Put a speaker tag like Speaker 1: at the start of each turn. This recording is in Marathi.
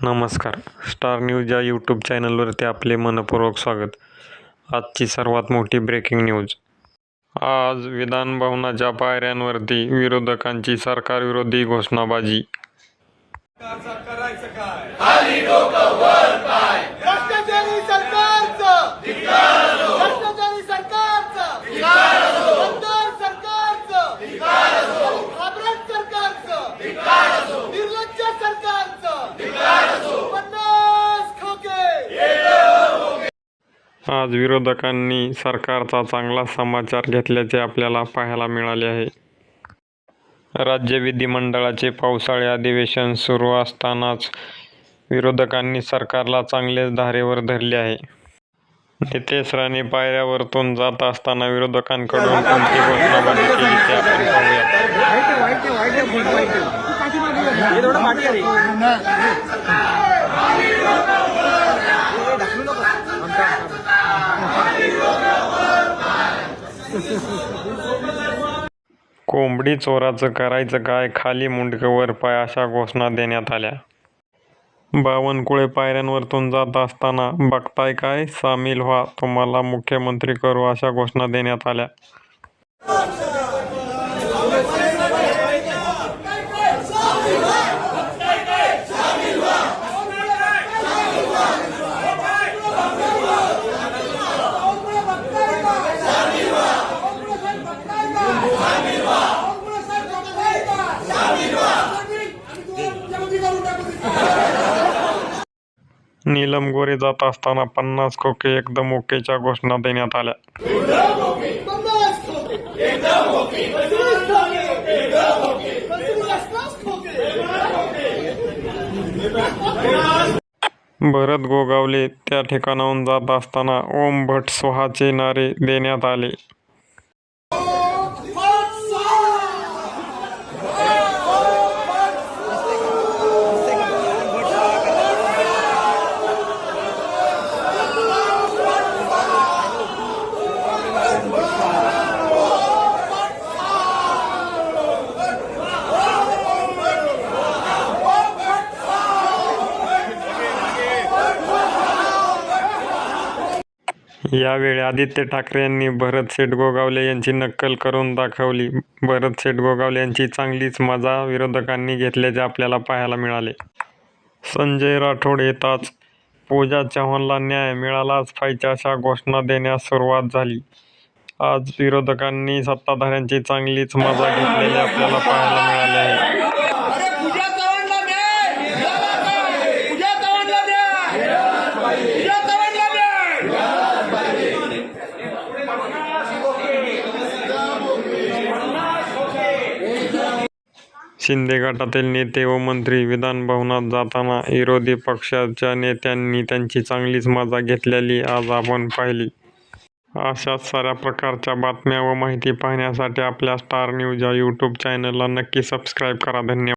Speaker 1: नमस्कार. स्टार न्यूज या यूट्यूब चॅनलवरती आपले मनपूर्वक स्वागत. आजची सर्वात मोठी ब्रेकिंग न्यूज आज विधानभवनाच्या पायऱ्यांवरती विरोधकांची सरकारविरोधी घोषणाबाजी
Speaker 2: करायचं काय भ्रष्टाचारी सरकारचं भ्रष्टाचारी सरकारचं गद्दार सरकारचं घाबरट सरकारचं निर्लज्ज सरकारचं पन्नास खोके
Speaker 1: आज विरोधकांनी सरकारचा चांगला समाचार घेतल्याचे आपल्याला पाहायला मिळाले आहे. राज्य विधिमंडळाचे पावसाळी अधिवेशन सुरू असतानाच विरोधकांनी सरकारला चांगलेच धारेवर धरले आहे. नितेश राणे पायऱ्यावरतून जात असताना विरोधकांकडून कोणती घोषणाबाजी केली ते आपण पाहूया कोंबडी चोराचं करायचं काय? खाली मुंडकं वर पाय अशा घोषणा देण्यात आल्या. बावनकुळे पायऱ्यांवरतून जात असताना बघताय काय? सामील व्हा तुम्हाला मुख्यमंत्री करू अशा घोषणा देण्यात आल्या. नीलम गोरे जात असताना पन्नास खोके एकदम ओकेच्या घोषणा देण्यात आल्या. भरत गोगावले त्या ठिकाणाहून जात असताना ओम भट स्वहाचे नारे देण्यात आले. यावेळी आदित्य ठाकरे यांनी भरत शेठ गोगावले यांची नक्कल करून दाखवली. भरत शेठ गोगावले यांची चांगलीच मजा विरोधकांनी घेतल्याचे आपल्याला पाहायला मिळाले. संजय राठोड येताच पूजा चव्हाणला न्याय मिळालाच पाहिजे अशा घोषणा देण्यास सुरुवात झाली. आज विरोधकांनी सत्ताधाऱ्यांची चांगलीच मजा घेतलेली आपल्याला पाहायला मिळाली आहे
Speaker 2: अरे पूजा चव्हाणला न्याय मिळाला काय पूजा चव्हाणला न्याय पूजा चव्हाणला न्याय
Speaker 1: शिंदे गटातील नेते व मंत्री विधानभवनात जाताना विरोधी पक्षाच्या नेत्यांनी त्यांची चांगलीच मजा घेतलेली आज आपण पाहिली. अशाच साऱ्या प्रकारच्या बातम्या व माहिती पाहण्यासाठी आपल्या स्टार न्यूज या यूट्यूब चॅनलला नक्की सबस्क्राईब करा. धन्यवाद.